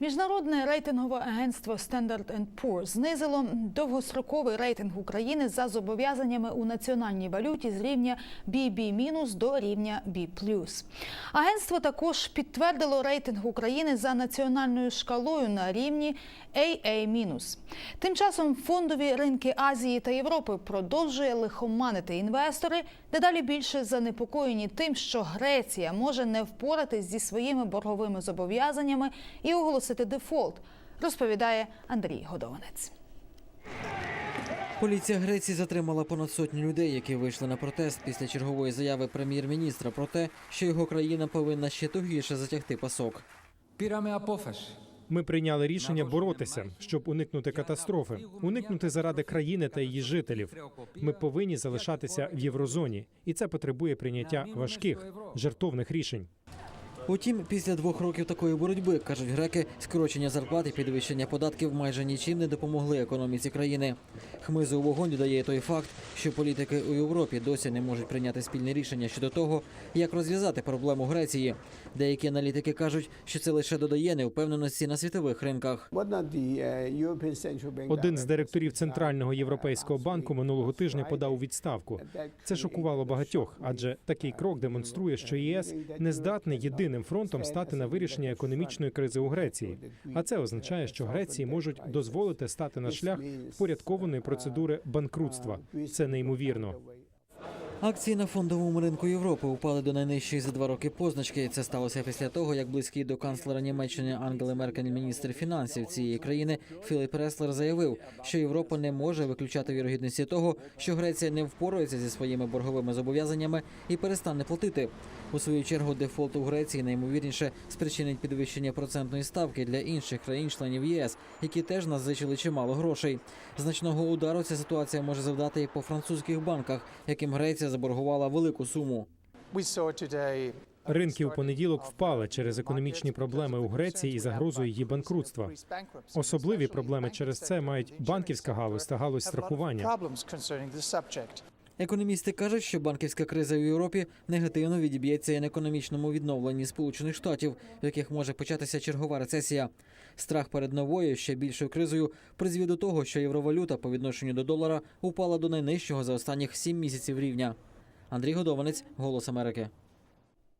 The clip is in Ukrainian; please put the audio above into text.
Міжнародне рейтингове агентство Standard Poor's знизило довгостроковий рейтинг України за зобов'язаннями у національній валюті з рівня BB- до рівня B+. Агентство також підтвердило рейтинг України за національною шкалою на рівні AA-. Тим часом фондові ринки Азії та Європи продовжує лихоманити інвестори, дедалі більше занепокоєні тим, що Греція може не впоратись зі своїми борговими зобов'язаннями і оголосити оголосити дефолт, розповідає Андрій Годованець. Поліція Греції затримала понад сотню людей, які вийшли на протест після чергової заяви прем'єр-міністра про те, що його країна повинна ще тугіше затягти пасок. Ми прийняли рішення боротися, щоб уникнути катастрофи, уникнути заради країни та її жителів. Ми повинні залишатися в єврозоні, і це потребує прийняття важких жертовних рішень. Утім, після двох років такої боротьби, кажуть греки, скорочення зарплат і підвищення податків майже нічим не допомогли економіці країни. Хмизу у вогонь додає той факт, що політики у Європі досі не можуть прийняти спільне рішення щодо того, як розв'язати проблему Греції. Деякі аналітики кажуть, що це лише додає невпевненості на світових ринках. Один з директорів центрального європейського банку минулого тижня подав у відставку. Це шокувало багатьох, адже такий крок демонструє, що ЄС не здатний єдиним фронтом стати на вирішення економічної кризи у Греції. А це означає, що Греції можуть дозволити стати на шлях впорядкованої процедури банкрутства. Це неймовірно. Акції на фондовому ринку Європи упали до найнижчої за два роки позначки. Це сталося після того, як близький до канцлера Німеччини Ангели Меркель міністр фінансів цієї країни Філіп Реслер заявив, що Європа не може виключати вірогідності того, що Греція не впорається зі своїми борговими зобов'язаннями і перестане платити. У свою чергу дефолт у Греції наймовірніше спричинить підвищення процентної ставки для інших країн-членів ЄС, які теж назичили чимало грошей. Значного удару ця ситуація може завдати і по французьких банках, яким Греція заборгувала велику суму. Ринки у понеділок впали через економічні проблеми у Греції і загрозу її банкрутства. Особливі проблеми через це мають банківська галузь та галузь страхування. Економісти кажуть, що банківська криза в Європі негативно відіб'ється і на економічному відновленні Сполучених Штатів, в яких може початися чергова рецесія. Страх перед новою ще більшою кризою призвів до того, що євровалюта по відношенню до долара упала до найнижчого за останніх сім місяців рівня. Андрій Годованець, Голос Америки.